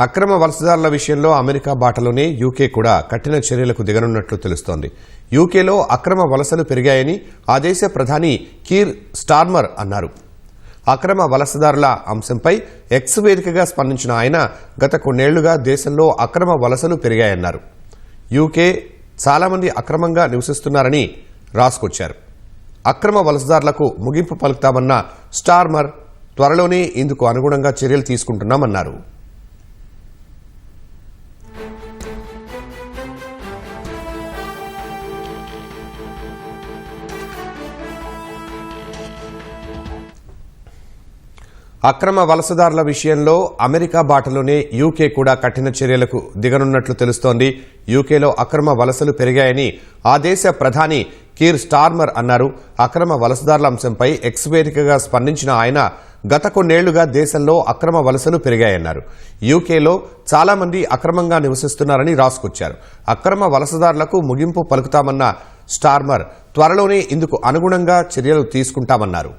అక్రమ వలసదారుల విషయంలో అమెరికా బాటలోనే యూకే కూడా కఠిన చర్యలకు దిగనున్నట్లు తెలుస్తోంది. యూకేలో అక్రమ వలసలు పెరిగాయని ఆ దేశ ప్రధాని కీర్ స్టార్మర్ అన్నారు. అక్రమ వలసదారుల అంశంపై ఎక్స్ వేదికగా స్పందించిన ఆయన గత కొన్నేళ్ళుగా దేశంలో అక్రమ వలసలు పెరిగాయన్నారు. యూకే చాలామంది అక్రమంగా నివసిస్తున్నారని రాసుకొచ్చారు. అక్రమ వలసదారులకు ముగింపు పలుకుతామన్న స్టార్మర్ త్వరలోనే ఇందుకు అనుగుణంగా చర్యలు తీసుకుంటున్నామన్నారు. అక్రమ వలసదారుల విషయంలో అమెరికా బాటలోనే యూకే కూడా కఠిన చర్యలకు దిగనున్నట్లు తెలుస్తోంది. యూకేలో అక్రమ వలసలు పెరిగాయని ఆ దేశ ప్రధాని కీర్ స్టార్మర్ అన్నారు. అక్రమ వలసదారుల అంశంపై ఎక్స్వేరికగా స్పందించిన ఆయన గత కొన్నేళ్ళుగా దేశంలో అక్రమ వలసలు పెరిగాయన్నారు. యూకేలో చాలా మంది అక్రమంగా నివసిస్తున్నారని రాసుకొచ్చారు. అక్రమ వలసదారులకు ముగింపు పలుకుతామన్న స్టార్మర్ త్వరలోనే ఇందుకు అనుగుణంగా చర్యలు తీసుకుంటామన్నారు.